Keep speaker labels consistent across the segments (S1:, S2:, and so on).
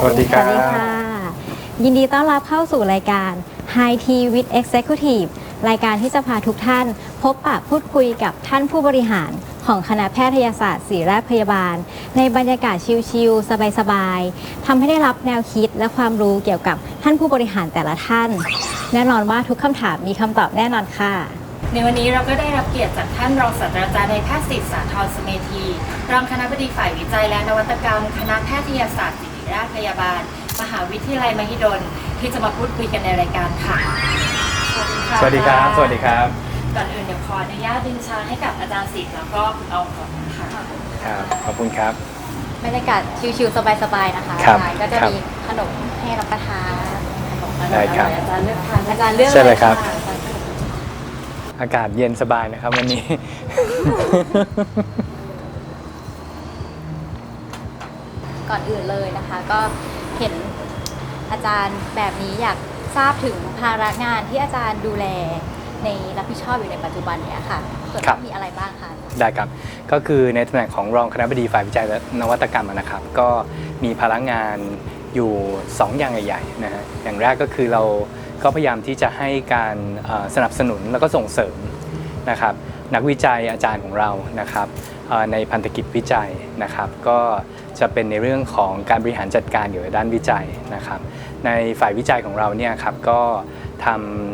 S1: สวัสดีครับ
S2: สวัสดีค่ะ ยินดีต้อนรับเข้าสู่รายการ High Tea with Executive รายการที่จะพาทุกท่าน พบปะพูดคุยกับท่านผู้บริหารของคณะแพทยศาสตร์ศิริราชพยาบาล ในบรรยากาศชิลๆ สบายๆทำให้ได้รับแนวคิดและความรู้เกี่ยวกับท่านผู้บริหารแต่ละท่าน แน่นอนว่าทุกคำถามมีคำตอบแน่นอนค่ะ
S3: ในวันนี้เราก็ได้รับเกียรติจากท่านรองศาสตราจารย์นายแพทย์ศิษย์สาธรสเมธี รองคณะบดีฝ่ายวิจัยและนวัตกรรม คณะแพทยศาสตร์ศิ ริราชพยาบาล มหาวิทยาลัยมหิดลที่จะมาพูดคุยกันในรายการค่ะ
S1: สวัสดีครับ สวัสดีครับ
S3: ก่อนอื่นเดี๋ยวขออนุญาตดินชาให้กับอาจารย์ศิษย์แล้วก็คุณออมก่อนนะคะ
S1: ครับ ขอบคุณครับ
S2: บรรยากาศชิลๆสบายๆนะคะ
S1: ครับ
S2: อาจารย์ก็จะ
S1: ครับ
S2: มีขนมให้รับประทาน
S1: ได้ครับ
S3: อาจารย์เลือกทาน
S2: อาจารย์เลือก
S1: ใช่เลยครับะอากาศเย็นสบายนะครับวันนี้
S2: ก่อนอื่นเลยนะคะ ก็เห็นอาจารย์แบบนี้อยากทราบถึงภาระงานที่อาจารย์ดูแลในรับผิดชอบอยู่ในปัจจุบันเนี้ยค่ะส่วน
S1: ครับ
S2: มีอะไรบ้างคะ
S1: ได้ครับ ก็คือในตำแหน่งของรองคณะบดีฝ่ายวิจัยและนวัตกรรมนะครับ ก็มีพลังงานอยู่ 2 อย่างใหญ่ๆนะฮะอย่างแรกก็คือเราก็พยายามที่จะให้การเอ่อสนับสนุนแล้วก็ส่งเสริมนะครับ นักวิจัยอาจารย์ของเรานะครับเอ่อ ในพันธกิจวิจัยนะครับ ก็จะเป็นในเรื่องของการบริหารจัดการเกี่ยวกับด้านวิจัยนะครับ ในฝ่ายวิจัยของเราเนี่ยครับก็ท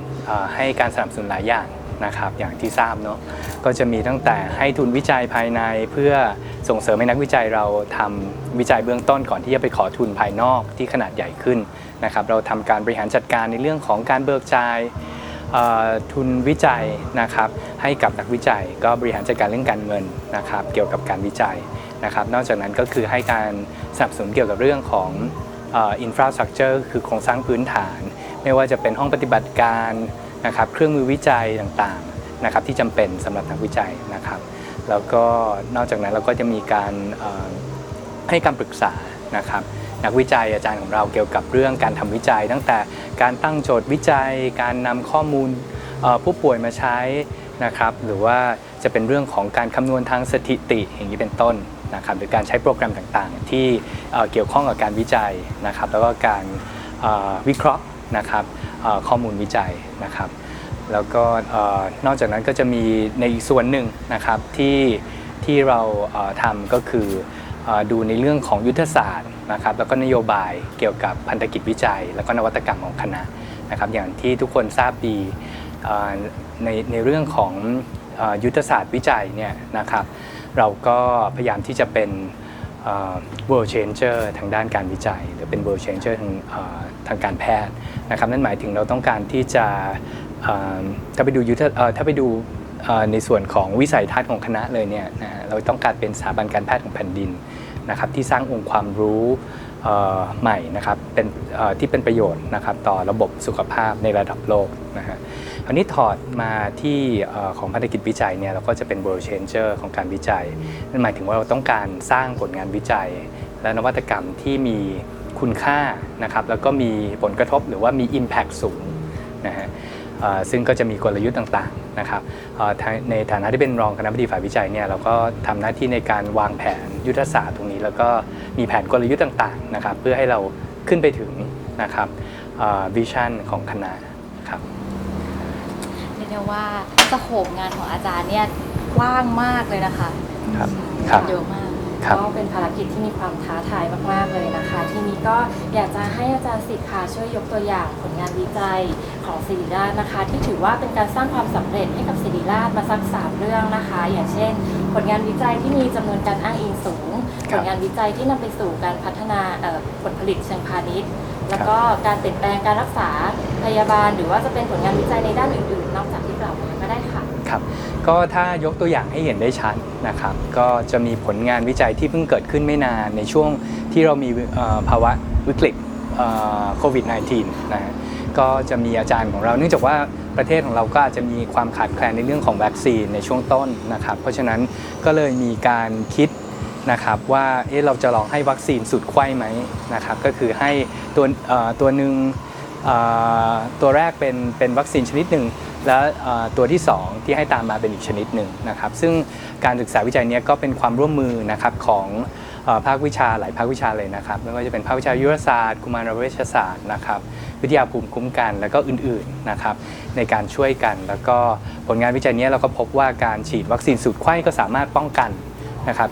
S1: ำให้การสนับสนุนหลายอย่างนะครับอย่างที่ทราบเนาะก็จะมีตั้งแต่ให้ทุนวิจัยภายในเพื่อส่งเสริมให้นักวิจัยเราทำวิจัยเบื้องต้นก่อนที่จะไปขอทุนภายนอกที่ขนาดใหญ่ขึ้นนะครับเราทำการบริหารจัดการในเรื่องของการเบิกจ่าย ทุนวิจัยนะครับให้กับนักวิจัย ก็บริหารจัดการเรื่องการเงินนะครับเกี่ยวกับการวิจัยนะครับ นอกจากนั้นก็คือให้การสนับสนุนเกี่ยวกับเรื่องของอินฟราสตรักเจอร์คือโครงสร้างพื้นฐาน ไม่ว่าจะเป็นห้องปฏิบัติการนะครับเครื่องมือวิจัยต่างๆนะครับที่จำเป็นสำหรับนักวิจัยนะครับ แล้วก็นอกจากนั้นเราก็จะมีการให้คำปรึกษานะครับ นักวิจัยอาจารย์ของเราเกี่ยวกับเรื่องการทำวิจัย ตั้งแต่การตั้งโจทย์วิจัย การนำข้อมูลผู้ป่วยมาใช้นะครับหรือว่าจะเป็นเรื่องของการคำนวณทางสถิติอย่างนี้เป็นต้นนะครับหรือการใช้โปรแกรมต่างๆ ที่เอ่เกี่ยวข้องกับการวิจัยนะครับแล้วก็การวิเคราะห์นะครับข้อมูลวิจัยนะครับ แล้วก็นอกจากนั้นก็จะมีในอีกส่วนหนึ่งนะครับที่ที่เราทำก็คือดูในเรื่องของยุทธศาสตร์ นะครับแล้วก็นโยบายเกี่ยวกับพันธกิจวิจัย แล้วก็นวัตกรรมของคณะนะครับอย่างที่ทุกคนทราบดีในในเรื่องของยุทธศาสตร์วิจัยเนี่ยนะครับเราก็พยายามที่จะเป็น world changer ทางด้านการวิจัย หรือเป็น world changer ทางทางการแพทย์นะครับนั่นหมายถึงเราต้องการที่จะถ้าไปดูยุทธถ้าไปดูในส่วนของวิสัยทัศน์ของคณะเลยเนี่ยนะเราต้องการเป็นสถาบันการแพทย์ของแผ่นดิน นะครับที่สร้างองค์ความรู้ใหม่นะครับเป็นที่เป็นประโยชน์นะครับต่อระบบสุขภาพในระดับโลกนะฮะคราวนี้ถอดมาที่ของพันธกิจวิจัยเนี่ยเราก็จะเป็น world changer ของการวิจัยนั่นหมายถึงว่าเราต้องการสร้างผลงานวิจัย และนวัตกรรมที่มีคุณค่านะครับแล้วก็มีผลกระทบหรือว่ามี impact สูงนะฮะซึ่งก็จะมีกลยุทธ์ต่างๆนะครับในฐานะที่เป็นรองคณะบดีฝ่ายวิจัยเนี่ยเราก็ทำหน้าที่ในการวางแผน ยุทธศาสตร์ตรงนี้ แล้วก็มีแผนกลยุทธ์ต่างๆนะครับเพื่อให้เราขึ้นไปถึงนะครับวิชั่นของคณะครับ
S2: เรียกได้ว่าสโคปงานของอาจารย์เนี่ยกว้างมากเลยนะคะ
S1: ครับครับ
S2: เยอะมาก
S1: ครับ
S3: ก็เป็นภารกิจที่มีความท้าทายมาก ๆ เลยนะคะ ทีนี้ก็อยากจะให้อาจารย์สิทธิ์ค่ะช่วยยกตัวอย่างผลงานวิจัยของศิริราชนะคะ ที่ถือว่าเป็นการสร้างความสำเร็จให้กับศิริราชมาสักสามเรื่องนะคะ อย่างเช่น ผลงานวิจัยที่มีจำนวนการอ้างอิงสูง
S1: ค
S3: ผ
S1: รับ
S3: ลงานวิจัยที่นำไปสู่การพัฒนาเอ่อผลผลิตเชิงพาณิชย์ แล้วก็การเปลี่ยนแปลงการรักษาพยาบาล หรือว่าจะเป็นผลงานวิจัยในด้านอื่น ๆ นอกจากที่กล่าวมาก็ได้ค่ะ
S1: ครับก็ถ้ายกตัวอย่างให้เห็นได้ชัดนะครับ ก็จะมีผลงานวิจัยที่เพิ่งเกิดขึ้นไม่นานในช่วงที่เรามีภาวะวิกฤตโควิด -19 นะฮะก็จะมีอาจารย์ของเรา เนื่องจากว่าประเทศของเราก็อาจจะมีความขาดแคลนในเรื่องของวัคซีนในช่วงต้นนะครับ เพราะฉะนั้นก็เลยมีการคิดนะครับว่าเอ๊ะเราจะลองให้วัคซีนสุดไข้ไหมนะครับ ก็คือให้ตัวตัวหนึ่งตัวแรกเป็นเป็นวัคซีนชนิดหนึ่ง แล้วตัวที่ 2 ที่ให้ตามมาเป็นอีกชนิดหนึ่งนะครับซึ่งการศึกษาวิจัยนี้ก็เป็นความร่วมมือนะครับของภาควิชาหลายภาควิชาเลยนะครับ ไม่ว่าจะเป็นภาควิชายุรศาสตร์กุมารเวชศาสตร์นะครับวิทยาภูมิคุ้มกันแล้วก็อื่นๆนะครับในการช่วยกัน แล้วก็ผลงานวิจัยนี้เราก็พบว่าการฉีดวัคซีนสูตรไข้ก็สามารถป้องกันนะครับ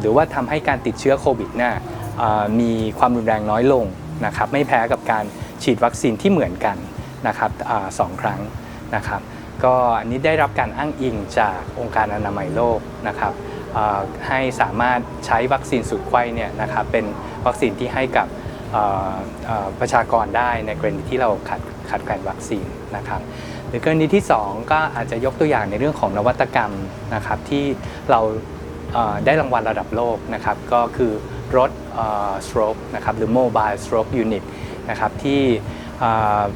S1: หรือว่าทำให้การติดเชื้อโควิดเนี่ยเอ่อมีความรุนแรงน้อยลงนะครับไม่แพ้กับการฉีดวัคซีนที่เหมือนกัน นะครับอสองครั้งนะครับ ก็อันนี้ได้รับการอ้างอิงจากองค์การอนามัยโลกนะครับให้สามารถใช้วัคซีนสูตรไข้เนี่ยนะครับเป็นวัคซีนที่ให้กับประชากรได้ในกรณีที่เราขาดขาดแคลนวัคซีนนะครับหรือกรณีที่ 2 ก็อาจจะยกตัวอย่างในเรื่องของนวัตกรรมนะครับที่เราได้รางวัลระดับโลกนะครับก็คือรถ stroke นะครับหรือ mobile stroke unit นะครับที่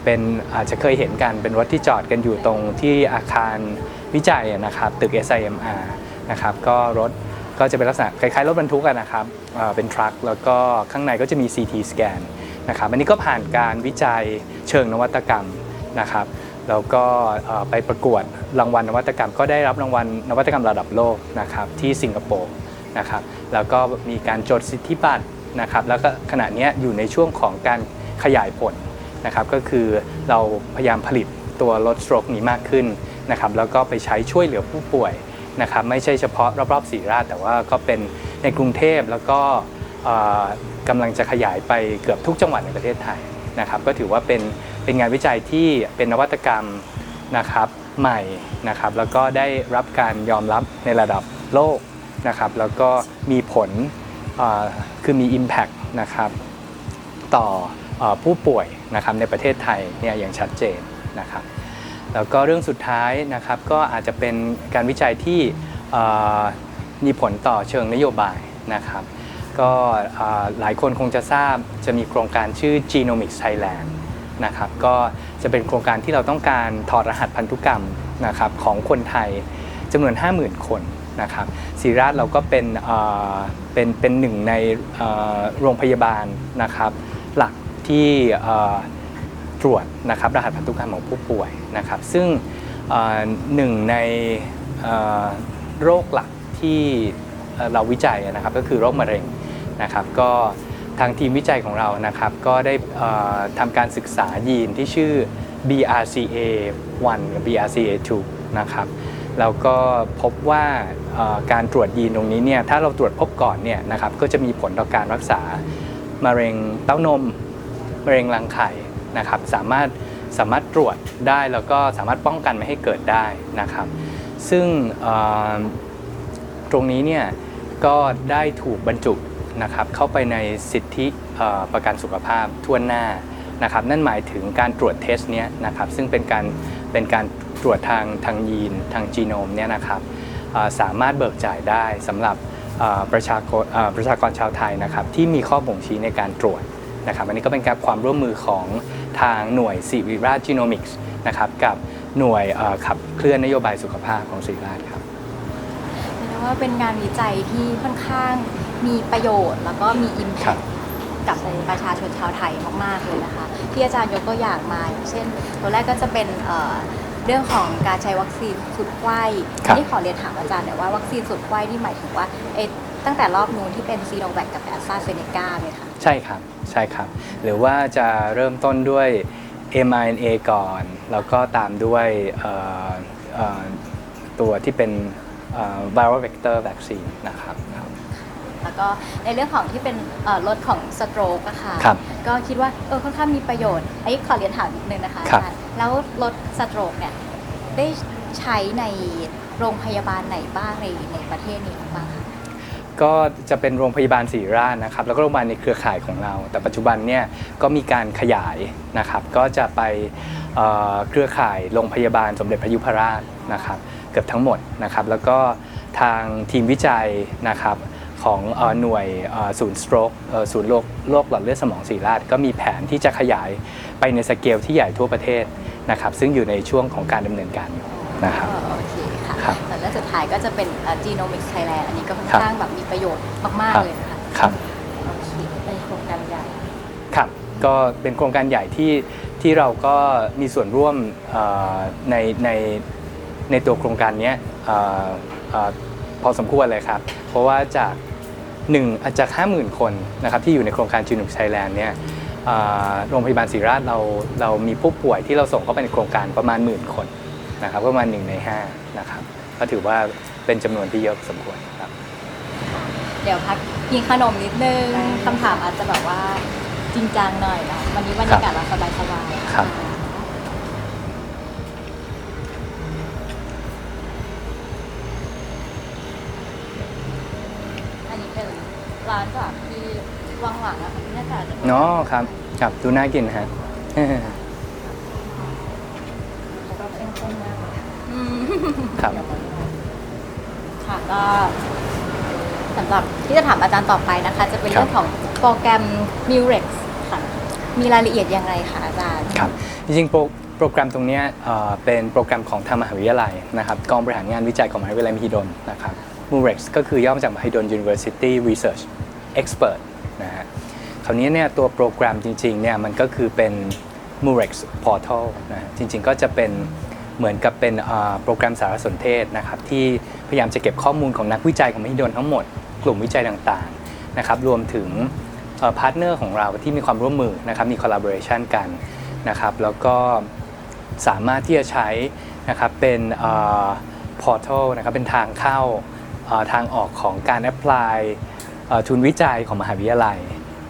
S1: เป็นอาจจะเคยเห็นกันเป็นรถที่จอดกันอยู่ตรงที่อาคารวิจัยนะครับตึก SIMR นะครับก็รถก็จะเป็นลักษณะคล้ายๆรถบรรทุกนะครับเป็นทรัคแล้วก็ข้างในก็จะมี CT สแกนนะครับอันนี้ก็ผ่านการวิจัยเชิงนวัตกรรมนะครับแล้วก็ไปประกวดรางวัลนวัตกรรม ก็ได้รับรางวัลนวัตกรรมระดับโลกนะครับที่สิงคโปร์นะครับแล้วก็มีการจดสิทธิบัตรนะครับแล้วก็ขณะนี้อยู่ในช่วงของการขยายผล นะครับก็คือเราพยายามผลิตตัวรถสโตรกนี้มากขึ้นนะครับแล้วก็ไปใช้ช่วยเหลือผู้ป่วยนะครับไม่ใช่เฉพาะรอบๆศรีราชแต่ว่าก็เป็นในกรุงเทพแล้วก็กำลังจะขยายไปเกือบทุกจังหวัดในประเทศไทยนะครับก็ถือว่าเป็นเป็นงานวิจัยที่เป็นนวัตกรรมนะครับใหม่นะครับแล้วก็ได้รับการยอมรับในระดับโลกนะครับแล้วก็มีผลคือมี Impact นะครับต่ออผู้ป่วย นะครับในประเทศไทยเนี่ยอย่างชัดเจนนะครับแล้วก็เรื่องสุดท้ายนะครับก็อาจจะเป็นการวิจัยที่มีผลต่อเชิงนโยบายนะครับก็หลายคนคงจะทราบจะมีโครงการชื่อ Genomics Thailand นะครับก็จะเป็นโครงการที่เราต้องการถอดรหัสพันธุกรรมนะครับของคนไทยจำนวน 50,000 คนนะครับศิริราชเราก็เป็นเป็นเป็นหนึ่งในโรงพยาบาลนะครับหลัก ที่ตรวจนะครับรหัสพันธุกรรมของผู้ป่วยนะครับ ซึ่งหนึ่งในโรคหลักที่เราวิจัยนะครับก็คือโรคมะเร็งนะครับ ก็ทางทีมวิจัยของเรานะครับก็ได้ทำการศึกษายีนที่ชื่อ BRCA1 กับ BRCA2 นะครับแล้วก็พบว่าการตรวจยีนตรงนี้เนี่ยถ้าเราตรวจพบก่อนเนี่ยนะครับก็จะมีผลต่อการรักษามะเร็งเต้านม มะเร็งรังไข่นะครับสามารถสามารถตรวจได้แล้วก็สามารถป้องกันไม่ให้เกิดได้นะครับ ซึ่งตรงนี้เนี่ยก็ได้ถูกบรรจุนะครับเข้าไปในสิทธิประกันสุขภาพทั่วหน้านะครับนั่นหมายถึงการตรวจเทสเนี้ยนะครับซึ่งเป็นการเป็นการตรวจทางทางยีนทางจีโนมเนี่ยนะครับสามารถเบิกจ่ายได้สำหรับประชากรประชากรชาวไทยนะครับที่มีข้อบ่งชี้ในการตรวจ นะครับอันนี้ก็เป็นการความร่วมมือของทางหน่วยสิริราชจีโนมิกส์นะครับกับหน่วยเอ่อขับเคลื่อนนโยบายสุขภาพของสิริราชครับ
S4: เรียกได้ว่าเป็นงานวิจัยที่ค่อนข้างมีประโยชน์ แล้วก็มีอิมแพ
S1: ครั
S4: ค
S1: บ
S4: กับประชาชนชาวไทยมาก ๆ เลยนะคะ ที่อาจารย์ยกตัวอย่างมาอย่างเช่น ตัวแรกก็จะเป็น เอ่อเรื่องของการใช้วัคซีนสุดไข้
S1: ครับ
S4: ที่ขอเรียนถามอาจารย์หน่อยว่าวัคซีนสุดไข้นี่หมายถึงว่าเอ๊ะตั้งแต่รอบนู้นที่เป็นซีโนแวคกับแอสตราเซเนกาไหมคะ
S1: ใช่ครับ ใช่ครับ หรือว่าจะเริ่มต้นด้วย mRNA ก่อน แล้วก็ตามด้วยเอ่อเอ่อตัวที่เป็นเอ่อ viral vector vaccine นะครับครับ
S4: แล้วก็ในเรื่องของที่เป็นเอ่อลดของสโตรกอะค่ะ
S1: ครับ
S4: ก็คิดว่าเออค่อนข้างมีประโยชน์ไอ้ขอเรียนถามนิดนึงนะคะอา
S1: ครับ
S4: จารย์ แล้วลดสโตรกเนี่ยได้ใช้ในโรงพยาบาลไหนบ้างในในประเทศนี้บ้างคะ
S1: ก็จะเป็นโรงพยาบาลศรีราชนะครับ แล้วก็โรงพยาบาลในเครือข่ายของเรา แต่ปัจจุบันเนี่ยก็มีการขยายนะครับ ก็จะไปเอ่อเครือข่ายโรงพยาบาลสมเด็จพระยุพราชนะครับ เกือบทั้งหมดนะครับ แล้วก็ทางทีมวิจัยนะครับของเอ่อหน่วยเอ่อศูนย์สโตรกศูนย์โรคโรคหลอดเลือดสมองศรีราชก็มีแผนที่จะขยายไปในสเกลที่ใหญ่ทั่วประเทศ นะครับซึ่งอยู่ในช่วงของการดำเนินการอยู่นะครับ
S4: อ๋อโอเคค่ะ
S1: ครับ
S4: แต่เรื่องสุดท้ายก็จะเป็น Genomics Thailand อันนี้ก็ค่อน
S1: ครับ
S4: ข้างแบบมีประโยชน์มาก
S1: ครับ
S4: ๆเลยนะคะ
S1: ครับ
S4: โอเค
S3: เป็นโครงการใหญ่
S1: ครับ ก็เป็นโครงการใหญ่ที่ที่เราก็มีส่วนร่วมเอ่อในในในตัวโครงการเนี้ยเอ่อเอ่อพอสมควรเลยครับ เพราะว่าจากหนึ่งอาจจะห้าหมื่นคนนะครับที่อยู่ในโครงการจีนุกไทยแลนด์เนี่ยอ่า โรงพยาบาลศิริราชเราเรามีผู้ป่วยที่เราส่งเข้าไปในโครงการประมาณหมื่นคนนะครับประมาณหนึ่งในห้านะครับก็ถือว่าเป็นจำนวนที่เยอะพอสมควรครับ
S4: เดี๋ยวพักกินขนมนิดนึงคำถามอาจจะแบบว่าจริงจังหน่อยนะวันนี้บรรยากาศเราสบายสบายๆ
S1: ครับ
S4: อันนี้เป็นร้านจากที่ วางหลังอะค่ะบรรยากาศจะ
S1: เนาะครับครับดูน่ากินฮะ
S3: แล้วก็เข้มข้นมากเลยค่ะ
S4: อืม
S1: ครับ
S4: ค่ะก็สำหรับที่จะถามอาจารย์ต่อไปนะคะ จะเป็น
S1: ครับ
S4: เรื่องของโปรแกรม Murex ค่ะ มีรายละเอียดยังไงคะอาจารย์
S1: ครับ จริงๆโปรโปรแกรมตรงเนี้ยเอ่อเป็นโปรแกรมของทางมหาวิทยาลัยนะครับกองบริหารงานวิจัยของมหาวิทยาลัยมหิดลนะครับ MUREX ก็คือย่อมาจากมหิดล University Research Expert นะฮะ คราวนี้เนี่ยตัวโปรแกรมจริงๆเนี่ยมันก็คือเป็น MUREX Portal นะจริงๆก็จะเป็นเหมือนกับเป็นโปรแกรมสารสนเทศนะครับที่พยายามจะเก็บข้อมูลของนักวิจัยของมหิดลทั้งหมด กลุ่มวิจัยต่างๆนะครับรวมถึงพาร์ทเนอร์ของเราที่มีความร่วมมือนะครับมี collaboration กันนะครับแล้วก็สามารถที่จะใช้นะครับเป็นเอ่อ portal นะครับเป็นทางเข้าทางออกของการ apply เอ่อทุนวิจัยของมหาวิทยาลัย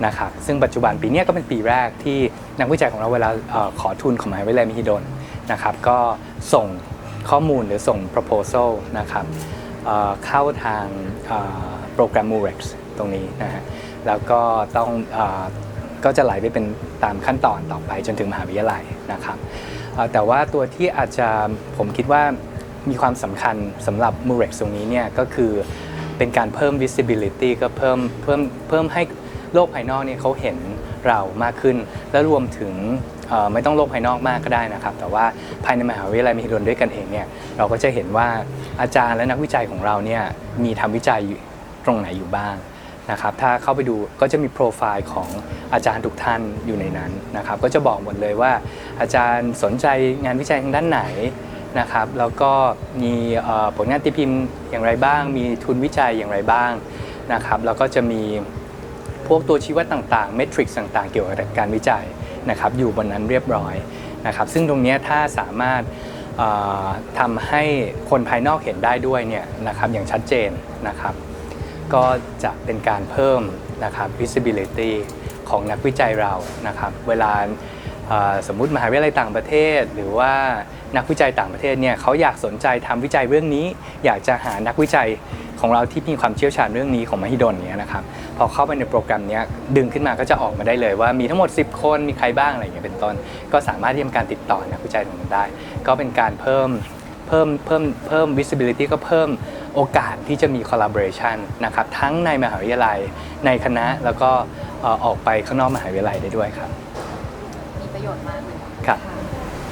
S1: นะครับซึ่งปัจจุบันปีนี้ก็เป็นปีแรกที่นักวิจัยของเราเวลาอขอทุนของมหาวิทยาลัยมหิดลนะครับก็ส่งข้อมูลหรือส่ง proposal นะครับเข้าทางโปรแกรม MUREX ตรงนี้นะฮะแล้วก็ต้องอก็จะไหลไปเป็นตามขั้นตอนต่อไปจนถึงมหาวิทยาลัยนะครับแต่ว่าตัวที่อาจจะผมคิดว่ามีความสำคัญสำหรับ Murex ตรงนี้เนี่ยก็คือเป็นการเพิ่ม visibility ก็เพิ่มเพิ่มเพิ่มให้ โลกภายนอกเนี่ยเขาเห็นเรามากขึ้น และรวมถึงไม่ต้องโลกภายนอกมากก็ได้นะครับ แต่ว่าภายในมหาวิทยาลัยมหิดลด้วยกันเองเนี่ยเราก็จะเห็นว่าอาจารย์และนักวิจัยของเราเนี่ยมีทำวิจัยตรงไหนอยู่บ้างนะครับถ้าเข้าไปดูก็จะมีโปรไฟล์ของอาจารย์ทุกท่านอยู่ในนั้นนะครับก็จะบอกหมดเลยว่าอาจารย์สนใจงานวิจัยทางด้านไหนนะครับแล้วก็มีผลงานตีพิมพ์อย่างไรบ้าง มีทุนวิจัยอย่างไรบ้างนะครับแล้วก็จะมี พวกตัวชี้วัดต่างๆเมทริกซ์ต่างๆ เกี่ยวกับการวิจัยนะครับอยู่บนนั้นเรียบร้อยนะครับซึ่งตรงนี้ถ้าสามารถทำให้คนภายนอกเห็นได้ด้วยเนี่ยนะครับอย่างชัดเจนนะครับก็จะเป็นการเพิ่มนะครับ visibility ของนักวิจัยเรานะครับเวลา สมมุติมหาวิทยาลัยต่างประเทศ หรือว่านักวิจัยต่างประเทศเนี่ยเขาอยากสนใจทำวิจัยเรื่องนี้ อยากจะหานักวิจัยของเราที่มีความเชี่ยวชาญเรื่องนี้ของมหิดลเนี่ยนะครับพอเข้าไปในโปรแกรมนี้ดึงขึ้นมาก็จะออกมาได้เลยว่ามีทั้งหมด 10 คนมีใครบ้างอะไรอย่างเงี้ยเป็นต้น ก็สามารถที่จะการติดต่อนักวิจัยตรงนั้นได้ ก็เป็นการเพิ่มเพิ่มเพิ่มเพิ่ม visibility ก็เพิ่มโอกาสที่จะมี collaboration นะครับทั้งในมหาวิทยาลัย ในคณะแล้วก็ออกไปข้างนอกมหาวิทยาลัยได้ด้วยครับ
S4: ประโยชน์มากเลย
S1: ครับ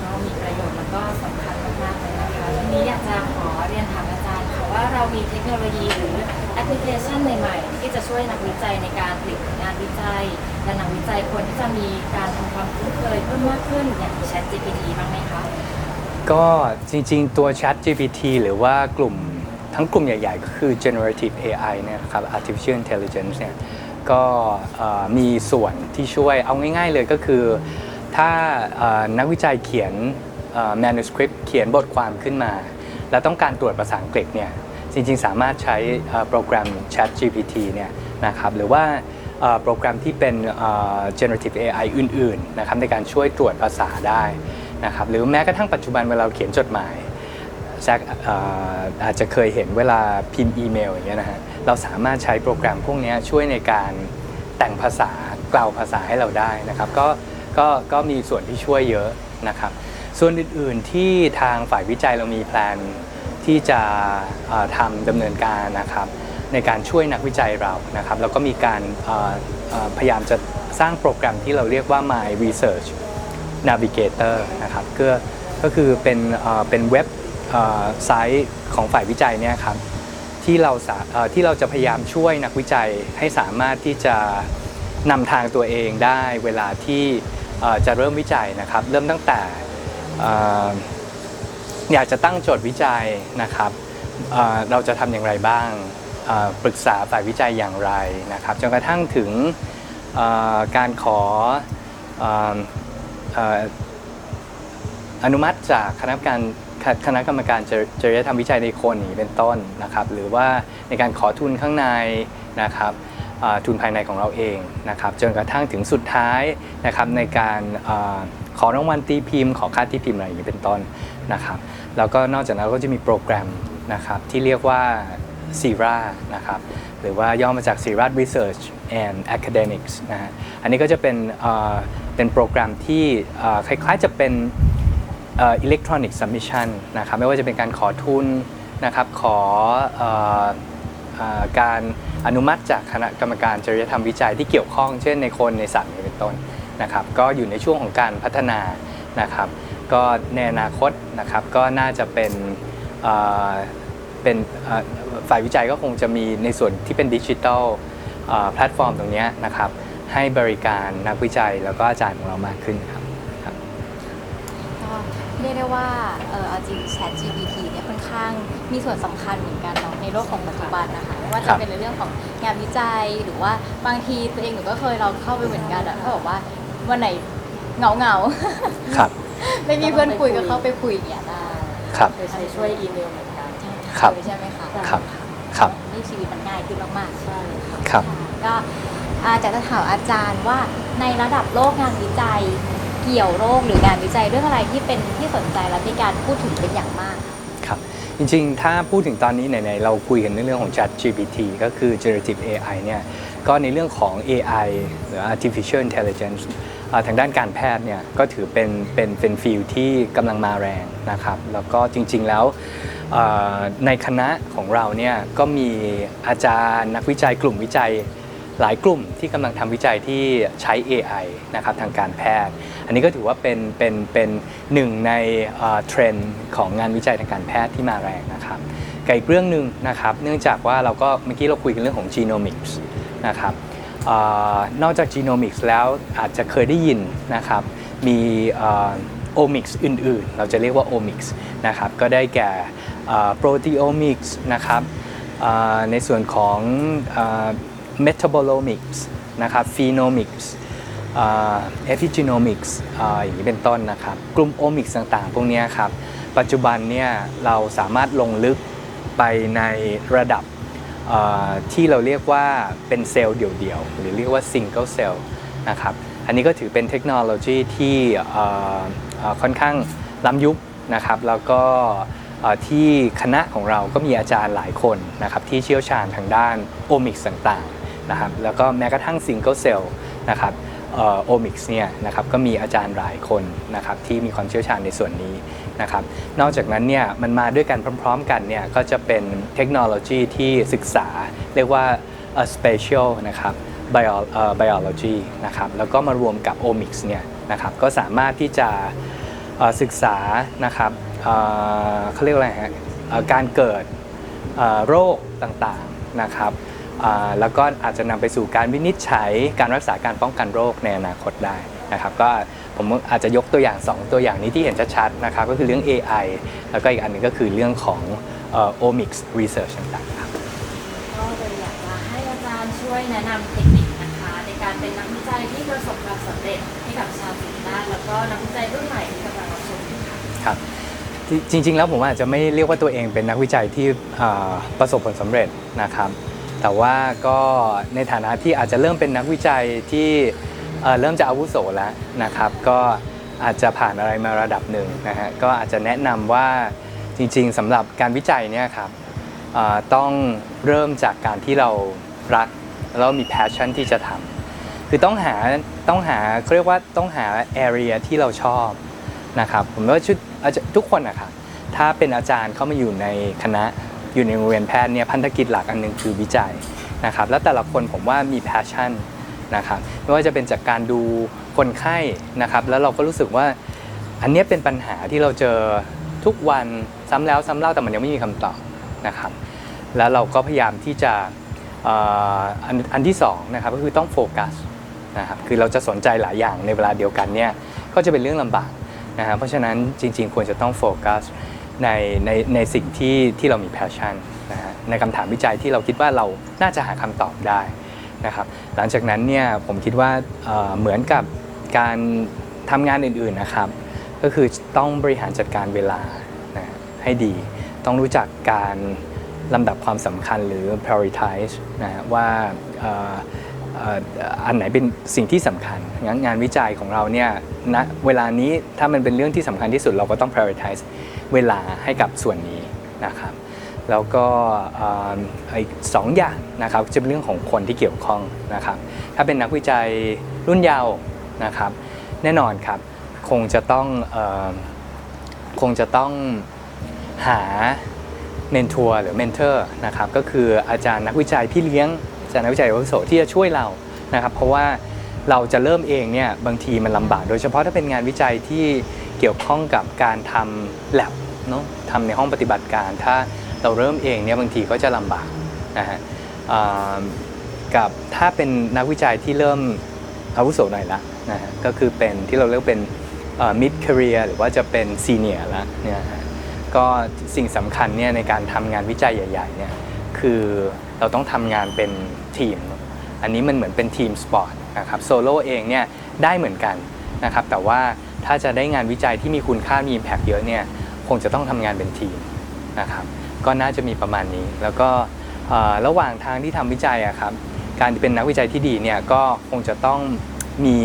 S3: ก็มีประโยชน์แล้วก็สำคัญมากๆเลยนะคะทีนี้อยากจะขอเรียนถามอาจารย์ค่ะว่าเรามีเทคโนโลยีหรือแอปพลิเคชันใหม่ๆ ที่จะช่วยนักวิจัยในการผลิตผลงานวิจัยและนักวิจัยควรที่จะมีการทำความคุ้นเคยเพิ่มมากขึ้นอย่าง Chat GPT บ้างไหมคะ
S1: ก็จริงๆ ตัว Chat GPT หรือว่ากลุ่มทั้งกลุ่มใหญ่ ๆ ก็คือ generative AI เนี่ยนะครับ artificial intelligence เนี่ยก็เอ่อมีส่วนที่ช่วยเอาง่าย ๆ เลยก็คือ ถ้านักวิจัยเขียนเอ่อ manuscript เขียนบทความขึ้นมา แล้วต้องการตรวจภาษาอังกฤษเนี่ยจริงๆ สามารถใช้โปรแกรม Chat GPT เนี่ยนะครับหรือว่าโปรแกรมที่เป็น generative AI อื่นๆนะครับในการช่วยตรวจภาษาได้นะครับหรือแม้กระทั่งปัจจุบันเวลาเขียนจดหมายแซกอาจจะเคยเห็นเวลาพิมพ์อีเมลอย่างเงี้ยนะฮะเราสามารถใช้โปรแกรมพวกนี้ช่วยในการแต่งภาษากล่าวภาษาให้เราได้นะครับก็ ก็ก็มีส่วนที่ช่วยเยอะนะครับ ส่วนอื่นๆที่ทางฝ่ายวิจัยเรามีแพลนที่จะทำดำเนินการนะครับ ในการช่วยนักวิจัยเรานะครับ แล้วก็มีการพยายามจะสร้างโปรแกรมที่เราเรียกว่า My Research Navigator นะครับก็ก็คือเป็นเป็นเว็บไซต์ของฝ่ายวิจัยเนี่ยครับที่เราที่เราจะพยายามช่วยนักวิจัยให้สามารถที่จะนำทางตัวเองได้เวลาที่ จะเริ่มวิจัยนะครับ เริ่มตั้งแต่อยากจะตั้งโจทย์วิจัยนะครับเราจะทำอย่างไรบ้างปรึกษาฝ่ายวิจัยอย่างไรนะครับจนกระทั่งถึงการขออนุมัติจากคณะกรรมการคณะกรรมการจริยธรรมวิจัยในคนนี้เป็นต้นนะครับ หรือว่าในการขอทุนข้างในนะครับ ทุนภายในของเราเองนะครับจนกระทั่งถึงสุดท้ายนะครับในการอขอรางวัลตีพิมพ์ ขอค่าตีพิมพ์อะไรอย่างนี้เป็นต้นนะครับแล้วก็นอกจากนั้นก็จะมีโปรแกรมนะครับที่เรียกว่า CIRA นะครับหรือว่าย่อมาจาก CIRA Research and Academics นะฮะอันนี้ก็จะเป็นเป็นโปรแกรมที่คล้ายๆจะเป็นอิเล็กทรอนิกส์ซัมมิชันนะครับไม่ว่าจะเป็นการขอทุนนะครับขออ การอนุมัติจากคณะกรรมการจริยธรรมวิจัยที่เกี่ยวข้อง เช่นในคนในสัตว์เป็นต้นนะครับ ก็อยู่ในช่วงของการพัฒนานะครับ ก็ในอนาคตนะครับก็น่าจะเป็นเป็นฝ่ายวิจัยก็คงจะมีในส่วนที่เป็นดิจิทัลแพลตฟอร์มตรงนี้นะครับให้บริการนักวิจัยแล้วก็อาจารย์ของเรามากขึ้นครับ
S4: เรียกได้ว่าเออเอาจริง Chat GPT เนี่ย ข้างมีส่วนสำคัญเหมือนกันเนาะในโลกของปัจจุบันนะคะไม่ว่า
S1: ครั
S4: จะ
S1: บ
S4: เป็นในเรื่องของงานวิจัยหรือว่าบางทีตัวเองหนูก็เคยเราเข้าไปเหมือนกันอะถ้าบอกว่าวันไหนเหงาเหงาๆ
S1: ครับ
S4: ไม่มีเพื่อนคุยก็เข้าไปคุยอย่างเงี้ยได้
S1: ครับ
S3: โดยใช้ช่วยอีเมลเหมือนกัน
S1: ครับ
S4: ใช่ไหมคะ
S1: ครับครับ
S4: นี่ชีวิตมันง่ายขึ้นมากๆ
S3: ใช่ค่ะ
S1: ครับ
S4: ก็อาจจะถามอาจารย์ว่าในระดับโลกงานวิจัยเกี่ยวโรคหรืองานวิจัยเรื่องอะไรที่เป็นที่สนใจและมีการพูดถึงเป็นอย่างมาก
S1: ครับ จริงๆ ถ้าพูดถึงตอนนี้ไหนๆเราคุยกันในเรื่องของ Chat GPT ก็คือ generative AI เนี่ยก็ในเรื่องของ AI หรือ artificial intelligence ทางด้านการแพทย์เนี่ยก็ถือเป็นเป็นเป็นฟิลที่กำลังมาแรงนะครับ แล้วก็จริงๆแล้วในคณะของเราเนี่ยก็มีอาจารย์นักวิจัยกลุ่มวิจัย หลายกลุ่มที่กำลังทำวิจัยที่ใช้ AI นะครับทางการแพทย์ อันนี้ก็ถือว่าเป็นเป็นเป็นหนึ่งในเทรนด์ของงานวิจัยทางการแพทย์ที่มาแรงนะครับกับอีกเรื่องหนึ่งนะครับ เนื่องจากว่าเราก็เมื่อกี้เราคุยกันเรื่องของ genomics นะครับออนอกจาก genomics แล้วอาจจะเคยได้ยินนะครับมีโอมิกส์อื่นๆ เราจะเรียกว่า omics นะครับก็ได้แก่โปรตีโอมิกส์นะครับในส่วนของ metabolomics นะครับ phenomics อ่า epigenomics อย่างนี้เป็นต้นนะครับ กลุ่ม omics ต่างๆ พวกนี้ครับ ปัจจุบันเนี่ยเราสามารถลงลึกไปในระดับที่เราเรียกว่าเป็นเซลล์เดี่ยวๆ หรือเรียกว่า single cell นะครับ อันนี้ก็ถือเป็นเทคโนโลยีที่ค่อนข้างล้ำยุคนะครับ แล้วก็ที่คณะของเราก็มีอาจารย์หลายคนนะครับที่เชี่ยวชาญทางด้านโอมิกส์ต่างๆ นะครับแล้วก็แม้กระทั่งซิงเกิลเซลล์นะครับโอมิกส์เนี่ยนะครับก็มีอาจารย์หลายคนนะครับที่มีความเชี่ยวชาญในส่วนนี้นะครับนอกจากนั้นเนี่ยมันมาด้วยกันพร้อม ๆ กันเนี่ยก็จะเป็นเทคโนโลยีที่ศึกษาเรียกว่า uh, spatial นะครับ bio เอ่อ biology นะครับแล้วก็มารวมกับ omics เนี่ยนะครับก็สามารถที่จะศึกษานะครับเออเขาเรียกว่าอะไรฮะเอ่อการเกิดเอ่อโรคต่างๆนะครับ แล้วก็อาจจะนำไปสู่การวินิจฉัย การรักษาการป้องกันโรคในอนาคตได้นะครับก็ผมอาจจะยกตัวอย่าง 2 ตัวอย่างนี้ที่เห็นชัดๆนะครับก็คือเรื่อง AI แล้วก็อีกอันหนึงก็คือเรื่องของเอ่อ omics research ต่างๆครับ
S3: ก็เลยอยากจะให้อาจารย์ช่วยแนะนำเทคนิคนะคะ ในการเป็นนักวิจัยที่ประสบความสำเร็จให้กับชาวศิริราชแล้วก็นักวิจัยรุ่นใหม่ที่กำลังรับชมอยู่ค่ะ
S1: ครับจริงๆ แล้วผมอาจจะไม่เรียกว่าตัวเองเป็นนักวิจัยที่อ่าประสบผลสำเร็จนะครับ แต่ว่าก็ในฐานะที่อาจจะเริ่มเป็นนักวิจัยที่เริ่มจะอาวุโสแล้วนะครับ ก็อาจจะผ่านอะไรมาระดับหนึ่งนะฮะก็อาจจะแนะนำว่าจริงๆสำหรับการวิจัยเนี่ยครับต้องเริ่มจากการที่เรารักแล้วมี passion ที่จะทำคือต้องหาต้องหาเขาเรียกว่าต้องหา area ที่เราชอบนะครับผมว่าชุดทุกคนนะครับถ้าเป็นอาจารย์เข้ามาอยู่ในคณะ อยู่ในโรงเรียนแพทย์เนี่ยพันธกิจหลักอันหนึงคือวิจัยนะครับแล้วแต่ละคนผมว่ามี passion นะครับไม่ว่าจะเป็นจากการดูคนไข้นะครับ แล้วเราก็รู้สึกว่าอันนี้เป็นปัญหาที่เราเจอทุกวันซ้ำแล้วซ้ำเล่าแต่มันยังไม่มีคำตอบนะครับแล้วเราก็พยายามที่จะอ,อ,อันอันที่สองนะครับก็คือต้องโฟกัสนะครับคือเราจะสนใจหลายอย่างในเวลาเดียวกันเนี่ยก็จะเป็นเรื่องลำบากนะฮะเพราะฉะนั้นจริง ๆ ควรจะต้องโฟกัส ในในในสิ่งที่ที่เรามี passion นะฮะในคำถามวิจัยที่เราคิดว่าเราน่าจะหาคำตอบได้นะครับหลังจากนั้นเนี่ยผมคิดว่าเเหมือนกับการทำงานอื่นๆนะครับ ก็คือต้องบริหารจัดการเวลานะให้ดี ต้องรู้จักการลำดับความสำคัญหรือ prioritize นะฮะว่า อันไหนเป็นสิ่งที่สำคัญงั้นงานวิจัยของเราเนี่ยณเวลานี้ถ้ามันเป็นเรื่องที่สำคัญที่สุดเราก็ต้อง prioritize เวลาให้กับส่วนนี้นะครับแล้วก็อีกสองอย่างนะครับจะเป็นเรื่องของคนที่เกี่ยวข้องนะครับ ถ้าเป็นนักวิจัยรุ่นเยาว์นะครับ แน่นอนครับคงจะต้องอคงจะต้องหาเมนทัวร์หรือเมนเทอร์นะครับก็คืออาจารย์นักวิจัยพี่เลี้ยง จารย์นักวิจัยอาวุโสที่จะช่วยเรานะครับ เพราะว่าเราจะเริ่มเองเนี่ยบางทีมันลำบาก โดยเฉพาะถ้าเป็นงานวิจัยที่เกี่ยวข้องกับการทำ lab เนาะทำในห้องปฏิบัติการ ถ้าเราเริ่มเองเนี่ยบางทีก็จะลำบากนะฮะกับถ้าเป็นนักวิจัยที่เริ่มอาวุโสหน่อยละนะฮะก็คือเป็นที่เราเรียกเป็น mid career หรือว่าจะเป็น senior ละเนี่ยฮะก็สิ่งสำคัญเนี่ยในการทำงานวิจัยใหญ่ๆเนี่ยคือ เราต้องทำงานเป็นทีม อันนี้มันเหมือนเป็นทีมสปอร์ตนะครับโซโล่เองเนี่ยได้เหมือนกันนะครับแต่ว่าถ้าจะได้งานวิจัยที่มีคุณค่ามี impact เยอะเนี่ยคงจะต้องทำงานเป็นทีมนะครับก็น่าจะมีประมาณนี้ แล้วก็ระหว่างทางที่ทำวิจัยอะครับการเป็นนักวิจัยที่ดีเนี่ยก็คงจะต้องมี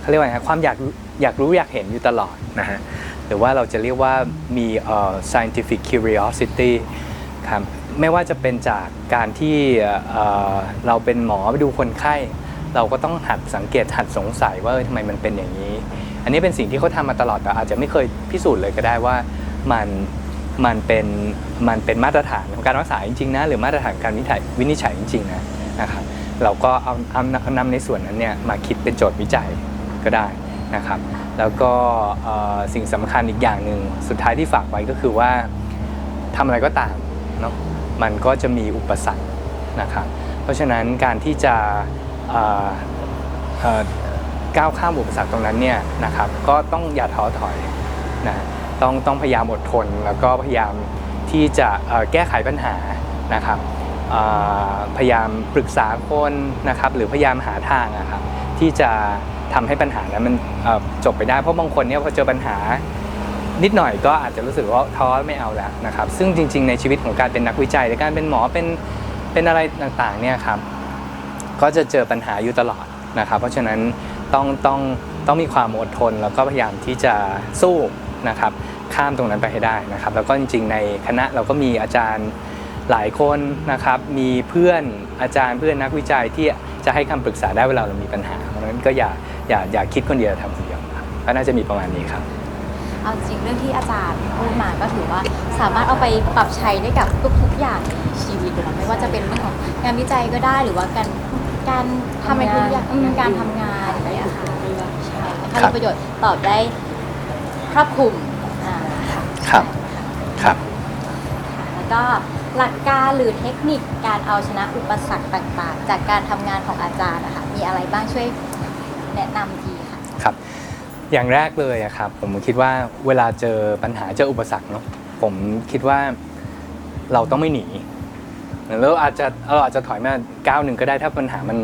S1: เขาเรียกว่าไงครับความอยากอยากรู้อยากเห็นอยู่ตลอดนะฮะหรือว่าเราจะเรียกว่ามี scientific curiosity ครับ ไม่ว่าจะเป็นจากการที่เราเป็นหมอไปดูคนไข้ เราก็ต้องหัดสังเกตหัดสงสัยว่าทำไมมันเป็นอย่างนี้ อันนี้เป็นสิ่งที่เขาทำมาตลอดแต่อาจจะไม่เคยพิสูจน์เลยก็ได้ว่ามันมันเป็นมันเป็นมาตรฐานของการรักษาจริงๆนะหรือมาตรฐานการวินิจฉัยวินิจฉัยจริงๆนะนะครับเราก็เอาเอาเอานำในส่วนนั้นเนี่ยมาคิดเป็นโจทย์วิจัยก็ได้นะครับ แล้วก็สิ่งสำคัญอีกอย่างหนึ่งสุดท้ายที่ฝากไว้ก็คือว่าทำอะไรก็ตามเนาะ มันก็จะมีอุปสรรคนะครับเพราะฉะนั้นการที่จะก้าวข้ามอุปสรรคตรงนั้นเนี่ยนะครับก็ต้องอย่าท้อถอยนะต้องต้องพยายามอดทน แล้วก็พยายามที่จะแก้ไขปัญหานะครับพยายามปรึกษาคนนะครับหรือพยายามหาทางอะครับที่จะทำให้ปัญหานั้นมันจบไปได้เพราะบางคนเนี่ยพอเจอปัญหา นิดหน่อยก็อาจจะรู้สึกว่าท้อไม่เอาแล้วนะครับ ซึ่งจริง ๆ ในชีวิตของการเป็นนักวิจัยหรือการเป็นหมอเป็นเป็นอะไรต่างๆเนี่ยครับก็จะเจอปัญหาอยู่ตลอดนะครับ เพราะฉะนั้นต้องต้องต้องมีความอดทนแล้วก็พยายามที่จะสู้นะครับข้ามตรงนั้นไปให้ได้นะครับ แล้วก็จริง ๆ ในคณะเราก็มีอาจารย์หลายคนนะครับ มีเพื่อนอาจารย์เพื่อนนักวิจัยที่จะให้คำปรึกษาได้เวลาเรามีปัญหา เพราะฉะนั้นก็อย่าอย่าอย่าคิดคนเดียวทำคนเดียวครับก็น่าจะมีประมาณนี้ครับ
S4: เอาจริงเรื่องที่อาจารย์พูดมาก็ถือว่าสามารถเอาไปปรับใช้ได้กับทุกๆอย่างในชีวิตเลยนะไม่ว่าจะเป็นเรื่องของงานวิจัยก็ได้หรือว่าการการทำอะไรทุกอย่างอืมการทำงานอะไรอย่างเงี้ยค่ะใช่ถ้า
S1: ครั
S4: มี
S1: บ
S4: ประโยชน์ตอบได้ครอบคลุมอ่าค่ะ
S1: ครับ ครับ
S4: แล้วก็หลักการหรือเทคนิคการเอาชนะอุปสรรคต่างๆ จากการทำงานของอาจารย์นะคะมีอะไรบ้างช่วยแนะนำทีค่ะ
S1: ครับ อย่างแรกเลยอะครับผมคิดว่าเวลาเจอปัญหาเจออุปสรรคเนาะผมคิดว่าเราต้องไม่หนีแล้วอาจจะเราอาจจะถอยมาก้าวหนึ่งก็ได้ถ้าปัญหามัน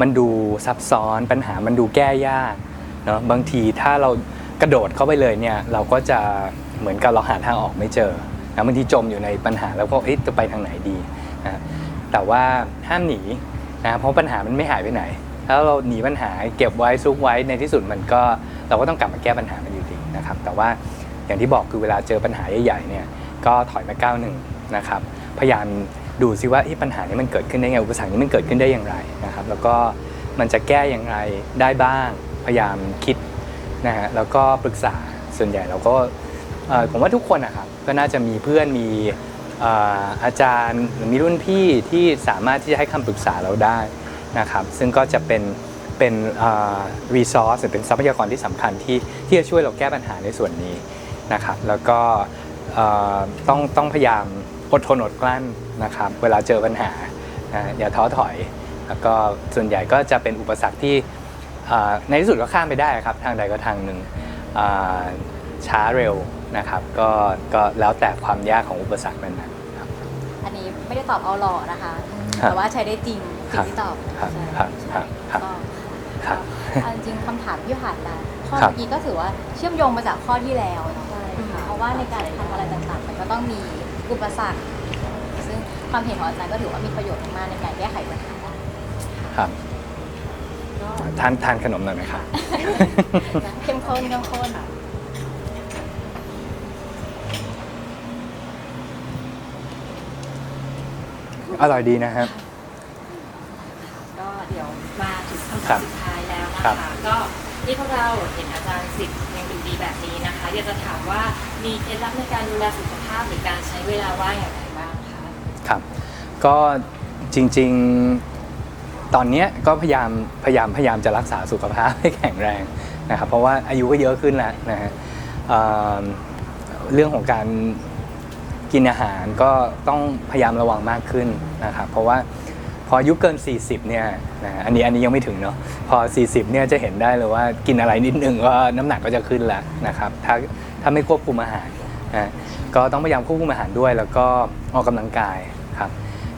S1: มันดูซับซ้อนปัญหามันดูแก้ยากเนาะบางทีถ้าเรากระโดดเข้าไปเลยเนี่ยเราก็จะเหมือนกับเราหาทางออกไม่เจอนะบางทีจมอยู่ในปัญหาแล้วก็เอ๊ะจะไปทางไหนดีนะแต่ว่าห้ามหนีนะเพราะปัญหามันไม่หายไปไหน ถ้าเราหนีปัญหาเก็บไว้ซุกไว้ในที่สุดมันก็ เราก็ต้องกลับมาแก้ปัญหามันอยู่ดีนะครับ แต่ว่าอย่างที่บอกคือเวลาเจอปัญหาใหญ่ๆเนี่ยก็ถอยมาก้าวหนึ่งนะครับ พยายามดูซิว่าปัญหานี้มันเกิดขึ้นได้ไงอุปสรรคนี้มันเกิดขึ้นได้อย่างไรนะครับ แล้วก็มันจะแก้อย่างไรได้บ้าง พยายามคิดนะฮะแล้วก็ปรึกษาส่วนใหญ่เราก็ผมว่าทุกคนนะครับก็น่าจะมีเพื่อนมีอาจารย์หรือมีรุ่นพี่ที่สามารถที่จะให้คำปรึกษาเราได้นะครับ ซึ่งก็จะเป็น เป็นรีซอสหรือเป็นทรัพยากรที่สำคัญที่ที่จะช่วยเราแก้ปัญหาในส่วนนี้นะครับแล้วก็เอ่อต้องต้องพยายามอดทนอดกลั้นนะครับเวลาเจอปัญหานะอย่าท้อถอย แล้วก็ส่วนใหญ่ก็จะเป็นอุปสรรคที่เอ่อในที่สุดก็ข้ามไปได้ครับทางใดก็ทางหนึ่งอ่าช้าเร็วนะครับก็ก็แล้วแต่ความยากของอุปสรรคนั้นๆครับ
S4: อันนี้ไม่ได้ตอบเอาหล่อนะคะ
S1: ครับ
S4: แต่ว่าใช้ได้จริงสิ่งที่ตอบ
S1: ครับ
S4: ใช่
S1: ครับครับ ครับ
S4: ก็
S1: ครับ
S4: เอาจริงๆคำถามที่ผ่านมาข้อ
S1: ครับ
S4: เมื่อกี้ก็ถือว่าเชื่อมโยงมาจากข้อที่แล้วเนาะ
S3: ใช่ค่ะ
S4: เพราะว่าในการทำอะไรต่างๆ มันก็ต้องมีอุปสรรค ซึ่งความเห็นของอาจารย์ก็ถือว่ามีประโยชน์มากๆในการแก้ไขปัญหาได้
S1: ครับ
S3: ก็
S1: ทานทานขนมหน่อยไหมครับ
S4: เข้มข้นเข้มข้น
S1: อร่อยดีนะครับ
S3: ก็เดี๋ยวมาถึงคำ
S1: ครั
S3: ถาม
S1: บ
S3: สุดท้ายแล้วนะ
S1: ครั
S3: คะ
S1: บ
S3: ก็ที่พวกเราเห็นอาจารย์สิทธิ์ยังดูดีแบบนี้นะคะ อยากจะถามว่ามีเคล็ดลับในการดูแลสุขภาพหรือการใช้เวลาว่างอย่างไรบ้างคะ
S1: ครับ ก็จริงๆตอนเนี้ยก็พยายามพยายามพยายามจะรักษาสุขภาพให้แข็งแรงนะครับเพราะว่าอายุก็เยอะขึ้นแล้วนะฮะเอ่อเรื่องของการกินอาหารก็ต้องพยายามระวังมากขึ้นนะครับเพราะว่า พออายุเกิน 40เนี่ยนะอันนี้อันนี้ยังไม่ถึงเนาะพอ 40เนี่ยจะเห็นได้เลยว่ากินอะไรนิดนึงก็น้ำหนักก็จะขึ้นแล้วนะครับถ้าถ้าไม่ควบคุมอาหารนะก็ต้องพยายามควบคุมอาหารด้วย แล้วก็ออกกำลังกายครับ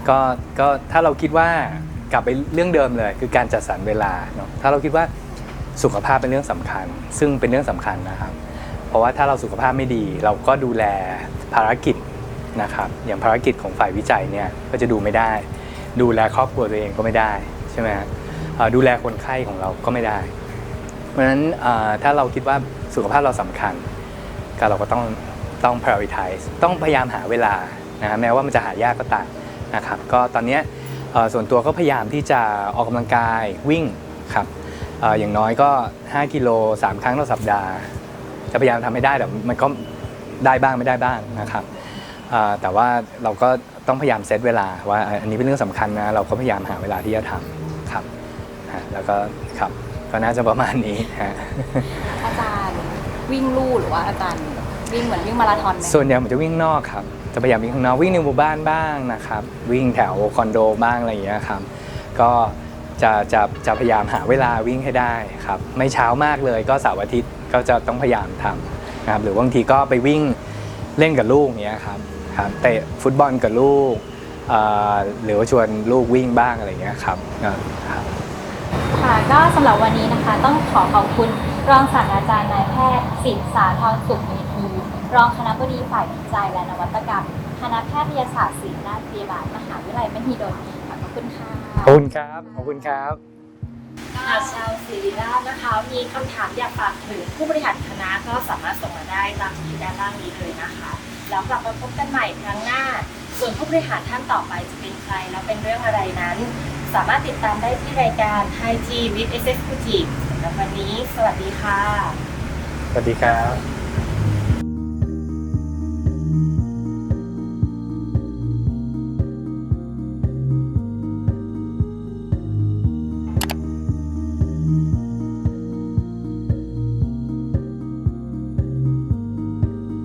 S1: ก็ก็ถ้าเราคิดว่ากลับไปเรื่องเดิมเลย คือการจัดสรรเวลาเนาะถ้าเราคิดว่าสุขภาพเป็นเรื่องสำคัญ ซึ่งเป็นเรื่องสำคัญนะครับ เพราะว่าถ้าเราสุขภาพไม่ดีเราก็ดูแลภารกิจนะครับอย่างภารกิจของฝ่ายวิจัยเนี่ยก็จะดูไม่ได้ ดูแลครอบครัวตัวเองก็ไม่ได้ใช่ไหมฮะดูแลคนไข้ของเราก็ไม่ได้ เพราะฉะนั้นถ้าเราคิดว่าสุขภาพเราสำคัญก็เราก็ต้องต้อง prioritize ต้องพยายามหาเวลานะแม้ว่ามันจะหายากก็ตามนะครับก็ตอนนี้ส่วนตัวก็พยายามที่จะออกกำลังกายวิ่งครับอย่างน้อยก็ 5 กิโล 3 ครั้งต่อสัปดาห์ จะพยายามทำให้ได้แต่มันก็ได้บ้างไม่ได้บ้างนะครับแต่ว่าเราก็ ต้องพยายามเซตเวลาว่าอันนี้เป็นเรื่องสำคัญนะเราก็พยายามหาเวลาที่จะทำครับฮะแล้วก็ครับก็น่าจะประมาณนี้ฮะ
S4: อาจารย์วิ่งลู่หรือว่าอาจารย์วิ่งเหมือนวิ่งมาราธอนไหม
S1: ส่วนใหญ่ผมจะวิ่งนอกครับจะพยายามวิ่งข้างนอกวิ่งในหมู่บ้านบ้างนะครับวิ่งแถวคอนโดบ้างอะไรอย่างเงี้ยครับก็จะจะจะพยายามหาเวลาวิ่งให้ได้ครับไม่เช้ามากเลยก็เสาร์อาทิตย์ก็จะต้องพยายามทำนะครับหรือบางทีก็ไปวิ่งเล่นกับลูกเนี้ยครับ ครับเตะฟุตบอลกับลูกเอ่อหรือว่าชวนลูกวิ่งบ้างอะไรอย่างเงี้ยครับครับ
S4: ค่ะก็สำหรับวันนี้นะคะ ต้องขอขอบคุณรองศาสตราจารย์นายแพทย์สิทธิสาธรสุขมีทีรองคณบดีฝ่ายวิจัยและนวัตกรรม คณะแพทยศาสตร์ศิริราชพยาบาลมหาวิทยาลัยมหิดลขอบคุณค่ะ
S1: ขอบคุณครับขอบคุณครับ
S3: หากชาวศิริราชนะคะ มีคำถามอยากฝากถึงผู้บริหารคณะก็สามารถส่งมาได้ตามที่ด้านล่างนี้เลยนะคะ แล้วกลับมาพบกันใหม่ครั้งหน้า ส่วนผู้บริหารท่านต่อไปจะเป็นใคร และเป็นเรื่องอะไรนั้น สามารถติดตามได้ที่รายการ Hi G with Executive สำหรับวันนี้ สวัสดีค่ะ
S1: สวัสดีครับ